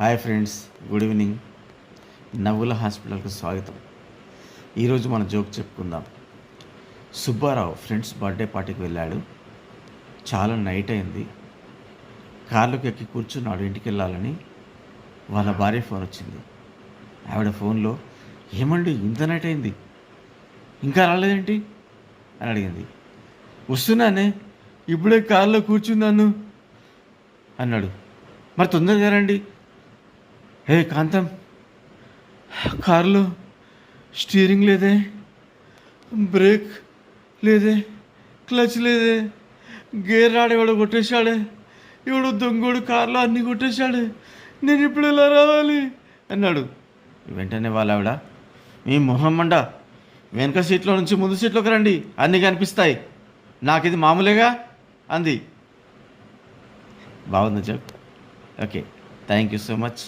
Hi friends good evening. నవ్వుల హాస్పిటల్కి స్వాగతం. ఈరోజు మన జోక్ చెప్పుకుందాం. సుబ్బారావు ఫ్రెండ్స్ బర్త్డే పార్టీకి వెళ్ళాడు. చాలా నైట్ అయింది. కార్లోకి ఎక్కి కూర్చున్నాడు ఇంటికి వెళ్ళాలని వాళ్ళ భార్య ఫోన్ వచ్చింది. ఆవిడ ఫోన్లో ఏమండి ఇంత నైట్ అయింది? ఇంకా రాలేదేంటి? అని అడిగింది. వస్తున్నానే ఇప్పుడే కార్లో కూర్చున్నాను అన్నాడు. మరి తొందరగా రండి ఏ కాంతం కారులో స్టీరింగ్ లేదే బ్రేక్ లేదే క్లచ్ లేదే గేర్ రాడు రాడేవాడు కొట్టేశాడే ఇవాడు దొంగోడు కార్లో అన్నీ కొట్టేశాడే నేను ఇప్పుడు ఎలా రావాలి? అన్నాడు. వెంటనే వాళ్ళ ఆవిడ మీ మొహం మండ వెనక సీట్లో నుంచి ముందు సీట్లోకి రండి అన్నీ కనిపిస్తాయి. నాకు ఇది మామూలేగా? అంది. బాగుంది చెప్ okay thank you so much.